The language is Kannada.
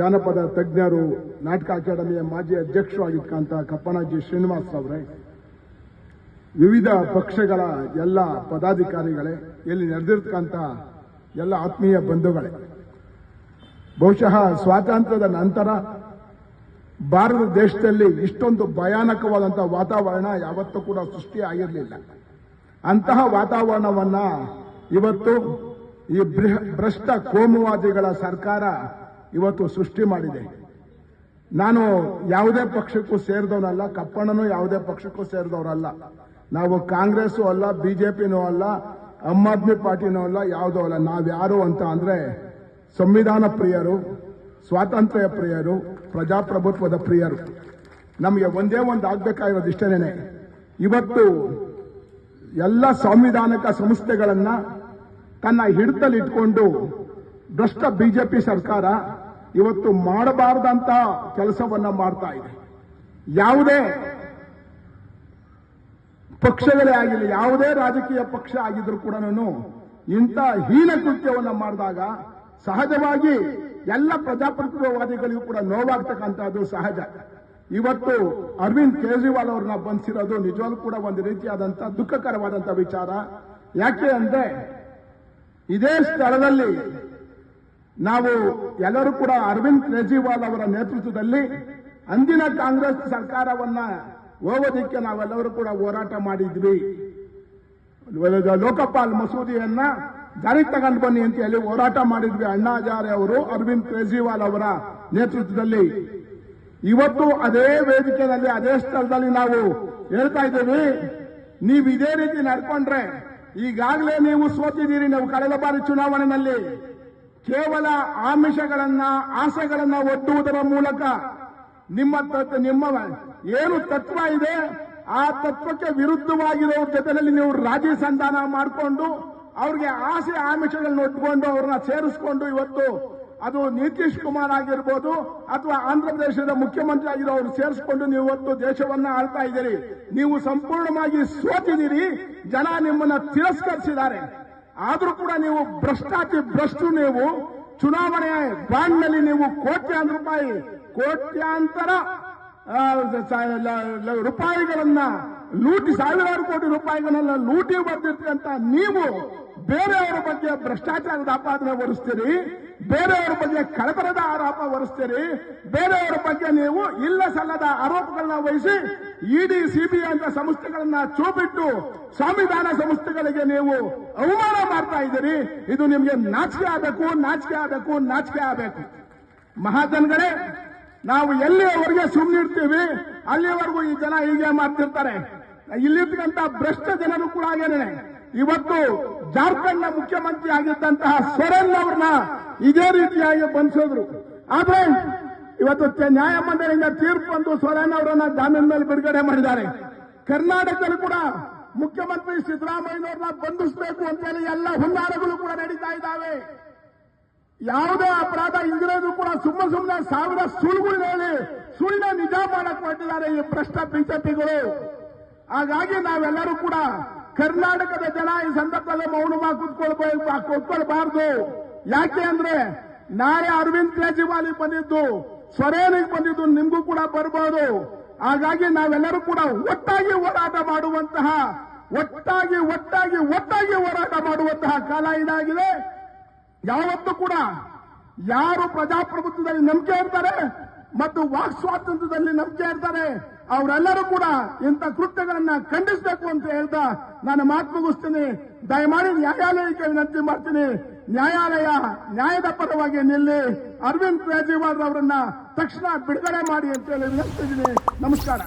ಜಾನಪದ ತಜ್ಞರು ನಾಟಕ ಅಕಾಡೆಮಿಯ ಮಾಜಿ ಅಧ್ಯಕ್ಷರು ಆಗಿರ್ತಕ್ಕಂಥ ಕಪ್ಪಣಾಜಿ ಶ್ರೀನಿವಾಸ್ ಅವರೇ. ವಿವಿಧ ಪಕ್ಷಗಳ ಎಲ್ಲ ಪದಾಧಿಕಾರಿಗಳೇ ಇಲ್ಲಿ ನಡೆದಿರ್ತಕ್ಕಂಥ ಎಲ್ಲ ಆತ್ಮೀಯ ಬಂಧುಗಳೇ. ಬಹುಶಃ ಸ್ವಾತಂತ್ರ್ಯದ ನಂತರ ಭಾರತ ದೇಶದಲ್ಲಿ ಇಷ್ಟೊಂದು ಭಯಾನಕವಾದಂತಹ ವಾತಾವರಣ ಯಾವತ್ತೂ ಕೂಡ ಸೃಷ್ಟಿ ಆಗಿರಲಿಲ್ಲ ಅಂತಹ ವಾತಾವರಣವನ್ನ ಇವತ್ತು ಈ ಭ್ರಷ್ಟ ಕೋಮುವಾದಿಗಳ ಸರ್ಕಾರ ಇವತ್ತು ಸೃಷ್ಟಿ ಮಾಡಿದೆ. ನಾನು ಯಾವುದೇ ಪಕ್ಷಕ್ಕೂ ಸೇರಿದವನಲ್ಲ, ಕಪ್ಪಣ್ಣನೂ ಯಾವುದೇ ಪಕ್ಷಕ್ಕೂ ಸೇರಿದವರಲ್ಲ. ನಾವು ಕಾಂಗ್ರೆಸ್ಸು ಅಲ್ಲ, ಬಿಜೆಪಿನೂ ಅಲ್ಲ, ಆಮ್ ಆದ್ಮಿ ಪಾರ್ಟಿನೂ ಅಲ್ಲ, ಯಾವುದೂ ಅಲ್ಲ. ನಾವ್ಯಾರು ಅಂತ ಅಂದ್ರೆ ಸಂವಿಧಾನ ಪ್ರಿಯರು, ಸ್ವಾತಂತ್ರ್ಯ ಪ್ರಿಯರು, ಪ್ರಜಾಪ್ರಭುತ್ವದ ಪ್ರಿಯರು. ನಮಗೆ ಒಂದೇ ಒಂದು ಆಗ್ಬೇಕಾಗಿರೋದು ಇಷ್ಟೇನೆ ಇವತ್ತು ಎಲ್ಲ ಸಾಂವಿಧಾನಿಕ ಸಂಸ್ಥೆಗಳನ್ನ ತನ್ನ ಹಿಡಿತಲ್ಲಿಟ್ಕೊಂಡು ಭ್ರಷ್ಟ ಬಿಜೆಪಿ ಸರ್ಕಾರ ಇವತ್ತು ಮಾಡಬಾರದಂತ ಕೆಲಸವನ್ನ ಮಾಡ್ತಾ ಇದೆ. ಯಾವುದೇ ಪಕ್ಷಗಳೇ ಆಗಿರಲಿ, ಯಾವುದೇ ರಾಜಕೀಯ ಪಕ್ಷ ಆಗಿದ್ರು ಕೂಡ ಇಂಥ ಹೀನ ಕೃತ್ಯವನ್ನು ಮಾಡಿದಾಗ ಸಹಜವಾಗಿ ಎಲ್ಲ ಪ್ರಜಾಪ್ರಭುತ್ವವಾದಿಗಳಿಗೂ ಕೂಡ ನೋವಾಗ್ತಕ್ಕಂಥದ್ದು ಸಹಜ. ಇವತ್ತು ಅರವಿಂದ್ ಕೇಜ್ರಿವಾಲ್ ಅವ್ರನ್ನ ಬಂಧಿಸಿರೋದು ನಿಜವಾಗ್ಲೂ ಕೂಡ ಒಂದು ರೀತಿಯಾದಂಥ ದುಃಖಕರವಾದಂಥ ವಿಚಾರ. ಯಾಕೆ ಅಂದ್ರೆ ಇದೇ ಸ್ಥಳದಲ್ಲಿ ನಾವು ಎಲ್ಲರೂ ಕೂಡ ಅರವಿಂದ್ ಕೇಜ್ರಿವಾಲ್ ಅವರ ನೇತೃತ್ವದಲ್ಲಿ ಅಂದಿನ ಕಾಂಗ್ರೆಸ್ ಸರ್ಕಾರವನ್ನ ಹೋಗೋದಿಕ್ಕೆ ನಾವೆಲ್ಲರೂ ಕೂಡ ಹೋರಾಟ ಮಾಡಿದ್ವಿ. ಲೋಕಪಾಲ್ ಮಸೂದಿಯನ್ನ ಜಾರಿಗೆ ತಗೊಂಡು ಬನ್ನಿ ಅಂತ ಹೇಳಿ ಹೋರಾಟ ಮಾಡಿದ್ವಿ ಅಣ್ಣಾಜಾರೆ ಅವರು, ಅರವಿಂದ್ ಕೇಜ್ರಿವಾಲ್ ಅವರ ನೇತೃತ್ವದಲ್ಲಿ. ಇವತ್ತು ಅದೇ ವೇದಿಕೆಯಲ್ಲಿ, ಅದೇ ಸ್ಥಳದಲ್ಲಿ ನಾವು ಹೇಳ್ತಾ ಇದ್ದೀವಿ, ನೀವು ಇದೇ ರೀತಿ ನಡ್ಕೊಂಡ್ರೆ ಈಗಾಗಲೇ ನೀವು ಸೋತಿದ್ದೀರಿ, ನಾವು ಕಳೆದ ಬಾರಿ ಚುನಾವಣೆಯಲ್ಲಿ ಕೇವಲ ಆಮಿಷಗಳನ್ನ, ಆಸೆಗಳನ್ನ ಒಡ್ಡುವುದರ ಮೂಲಕ ನಿಮ್ಮ ನಿಮ್ಮ ಏನು ತತ್ವ ಇದೆ, ಆ ತತ್ವಕ್ಕೆ ವಿರುದ್ಧವಾಗಿರೋ ಜೊತೆಯಲ್ಲಿ ನೀವು ರಾಜಿ ಸಂಧಾನ ಮಾಡಿಕೊಂಡು ಅವ್ರಿಗೆ ಆಸೆ ಆಮಿಷಗಳನ್ನ ಒಟ್ಕೊಂಡು ಅವ್ರನ್ನ ಸೇರಿಸ್ಕೊಂಡು ಇವತ್ತು ಅದು ನಿತೀಶ್ ಕುಮಾರ್ ಆಗಿರ್ಬೋದು ಅಥವಾ ಆಂಧ್ರ ಪ್ರದೇಶದ ಮುಖ್ಯಮಂತ್ರಿ ಆಗಿರೋ ಅವ್ರು ಸೇರಿಸ್ಕೊಂಡು ನೀವು ಇವತ್ತು ದೇಶವನ್ನ ಆಳ್ತಾ ಇದ್ದೀರಿ. ನೀವು ಸಂಪೂರ್ಣವಾಗಿ ಸೋತಿದ್ದೀರಿ. ಜನ ನಿಮ್ಮನ್ನ ತಿರಸ್ಕರಿಸಿದ್ದಾರೆ. ಆದ್ರೂ ಕೂಡ ನೀವು ಭ್ರಷ್ಟಾತಿ ಭ್ರಷ್ಟು ನೀವು ಚುನಾವಣೆ ಬಾಂಡ್ನಲ್ಲಿ ನೀವು ಕೋಟ್ಯಾಂತರ ರೂಪಾಯಿ ಕೋಟ್ಯಾಂತರ ರೂಪಾಯಿಗಳನ್ನ ಲೂಟಿ ಸಾವಿರಾರು ಕೋಟಿ ರೂಪಾಯಿಗಳನ್ನ ಲೂಟಿ ಬರ್ದಿರ್ತಕ್ಕಂಥ ನೀವು ಬೇರೆಯವರ ಬಗ್ಗೆ ಭ್ರಷ್ಟಾಚಾರದ ಆಪಾದನೆ ಹೊರಿಸ್ತೀರಿ, ಬೇರೆಯವರ ಬಗ್ಗೆ ಕಳಪರದ ಆರೋಪ ಹೊರಿಸ್ತೀರಿ, ಬೇರೆಯವರ ಬಗ್ಗೆ ನೀವು ಇಲ್ಲ ಸಲ್ಲದ ಆರೋಪಗಳನ್ನ ವಹಿಸಿ ಇಡಿ, ಸಿಬಿಐ ಅಂತ ಸಂಸ್ಥೆಗಳನ್ನ ಚೂಪಿಟ್ಟು ಸಂವಿಧಾನ ಸಂಸ್ಥೆಗಳಿಗೆ ನೀವು ಅವಮಾನ ಮಾಡ್ತಾ ಇದ್ದೀರಿ. ಇದು ನಿಮಗೆ ನಾಚಿಕೆ ಆಗಬೇಕು ನಾಚಿಕೆ ಆಗಬೇಕು ನಾಚಿಕೆ ಆಗಬೇಕು. ಮಹಾಜನ್ಗಳೇ, ನಾವು ಎಲ್ಲಿಯವರೆಗೆ ಸುಮ್ಮನಿರ್ತೀವಿ ಅಲ್ಲಿವರೆಗೂ ಈ ಜನ ಹೀಗೆ ಮಾಡ್ತಿರ್ತಾರೆ. ಇಲ್ಲಿರ್ತಕ್ಕಂಥ ಭ್ರಷ್ಟ ಜನರು ಕೂಡ ಆಗೇನೆ ಇವತ್ತು ಜಾರ್ಖಂಡ್ನ ಮುಖ್ಯಮಂತ್ರಿ ಆಗಿದ್ದಂತಹ ಸೊರೆನ್ ಅವ್ರನ್ನ ಇದೇ ರೀತಿಯಾಗಿ ಬಂಧಿಸಿದ್ರು. ಆದ್ರೆ ಇವತ್ತು ನ್ಯಾಯಮಂಡಳಿಯಿಂದ ತೀರ್ಪು ಬಂದು ಸೊರೇನ್ ಅವರನ್ನ ಜಾಮೀನ್ ಮೇಲೆ ಬಿಡುಗಡೆ ಮಾಡಿದ್ದಾರೆ. ಕರ್ನಾಟಕದಲ್ಲಿ ಕೂಡ ಮುಖ್ಯಮಂತ್ರಿ ಸಿದ್ದರಾಮಯ್ಯನವ್ರನ್ನ ಬಂಧಿಸಬೇಕು ಅಂತೇಳಿ ಎಲ್ಲ ಹುನ್ನಾರಗಳು ಕೂಡ ನಡೀತಾ ಇದ್ದಾವೆ. ಯಾವುದೇ ಅಪರಾಧ ಇಂದಿರೋದು ಕೂಡ ಸುಮ್ಮ ಸುಮ್ಮನೆ ಸಾವಿರ ಸುಳ್ಳುಗಳು ಹೇಳಿ ಸುಳ್ಳ ನಿಜ ಮಾಡಕ್ ಹೊರಟಿದ್ದಾರೆ ಈ ಭ್ರಷ್ಟ ಬಿಜೆಪಿಗಳು. ಹಾಗಾಗಿ ನಾವೆಲ್ಲರೂ ಕೂಡ ಕರ್ನಾಟಕದ ಜನ ಈ ಸಂದರ್ಭದಲ್ಲಿ ಮೌನವಾಗಿ ಕೂತ್ಕೊಳ್ಬೇಕು ಕುತ್ಕೊಳ್ಬಾರ್ದು. ಯಾಕೆ ಅಂದ್ರೆ ನಾಳೆ ಅರವಿಂದ್ ಕೇಜ್ರಿವಾಲ್ ಬಂದಿದ್ದು, ಸೊರೇನಿಗೆ ಬಂದಿದ್ದು ನಿಮಗೂ ಕೂಡ ಬರಬಹುದು ಹಾಗಾಗಿ ನಾವೆಲ್ಲರೂ ಕೂಡ ಒಟ್ಟಾಗಿ ಹೋರಾಟ ಮಾಡುವಂತಹ, ಒಟ್ಟಾಗಿ ಒಟ್ಟಾಗಿ ಒಟ್ಟಾಗಿ ಹೋರಾಟ ಮಾಡುವಂತಹ ಕಾಲ ಇದಾಗಿದೆ. ಯಾವತ್ತೂ ಕೂಡ ಯಾರು ಪ್ರಜಾಪ್ರಭುತ್ವದಲ್ಲಿ ನಂಬಿಕೆ ಇರ್ತಾರೆ ಮತ್ತು ವಾಕ್ ಸ್ವಾತಂತ್ರ್ಯದಲ್ಲಿ ನಂಬಿಕೆ ಇರ್ತಾರೆ. ಅವರೆಲ್ಲರೂ ಕೂಡ ಇಂಥ ಕೃತ್ಯಗಳನ್ನ ಖಂಡಿಸಬೇಕು ಅಂತ ಹೇಳ್ತಾ ನಾನು ಮಾತು ಮುಗಿಸ್ತೀನಿ. ದಯಮಾಡಿ ನ್ಯಾಯಾಲಯಕ್ಕೆ ವಿನಂತಿ ಮಾಡ್ತೀನಿ. ನ್ಯಾಯಾಲಯ ನ್ಯಾಯದ ಪರವಾಗಿ ನಿಲ್ಲಿ. ಅರವಿಂದ್ ಕೇಜ್ರಿವಾಲ್ ಅವರನ್ನ ತಕ್ಷಣ ಬಿಡುಗಡೆ ಮಾಡಿ ಅಂತ ಹೇಳಿ ವಿನಂತಿದ್ದೀನಿ ನಮಸ್ಕಾರ.